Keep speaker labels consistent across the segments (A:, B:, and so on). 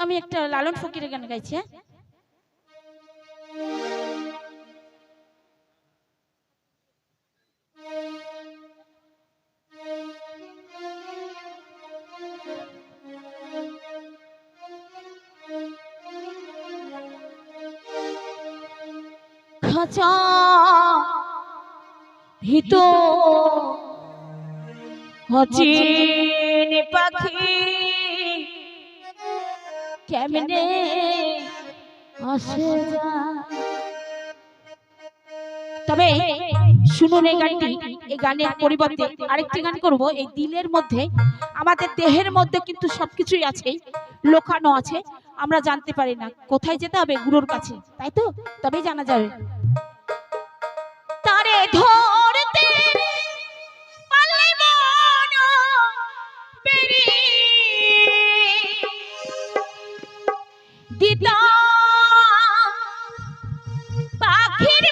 A: আমি একটা লালন ফকিরের গান গাইছি হ্যাঁ? খাঁচা ভিতর অচিন পাখি কেমনে আসে তবে শুনুন এই গানটি এই গানের পরিবর্তে আরেকটি গান করব। এই দিলের মধ্যে আমাদের দেহের মধ্যে কিন্তু সবকিছুই আছে লোকানো আছে আমরা জানতে পারি না। কোথায় যেতে হবে? গুরুর কাছে তাই তো? তবেই জানা যাবে। দিদা পাখির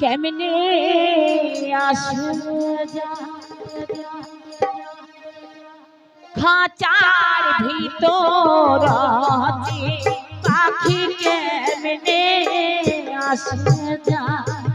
A: কেমনে খাঁচার ভিতর পাখি কেমনে আসে যায়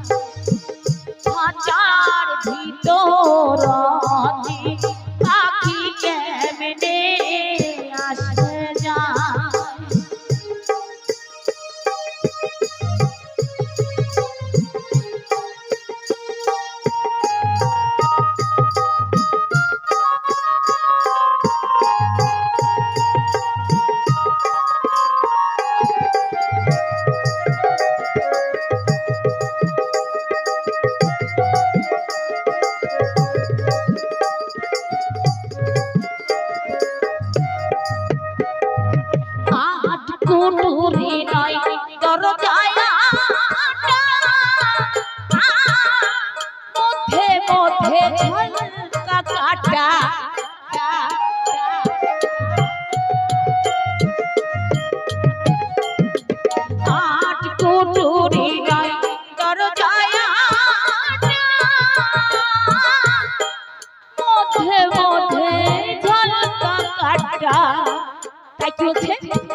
A: তাই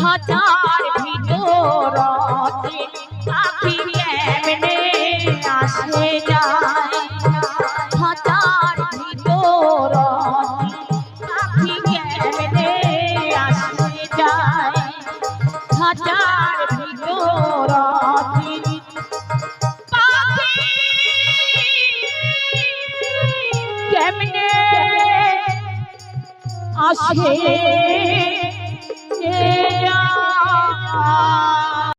A: খাঁচার ভিতরতে পাখি কেমনে আসে যায়? খাঁচার ভিতরতে পাখি কেমনে আসে আসে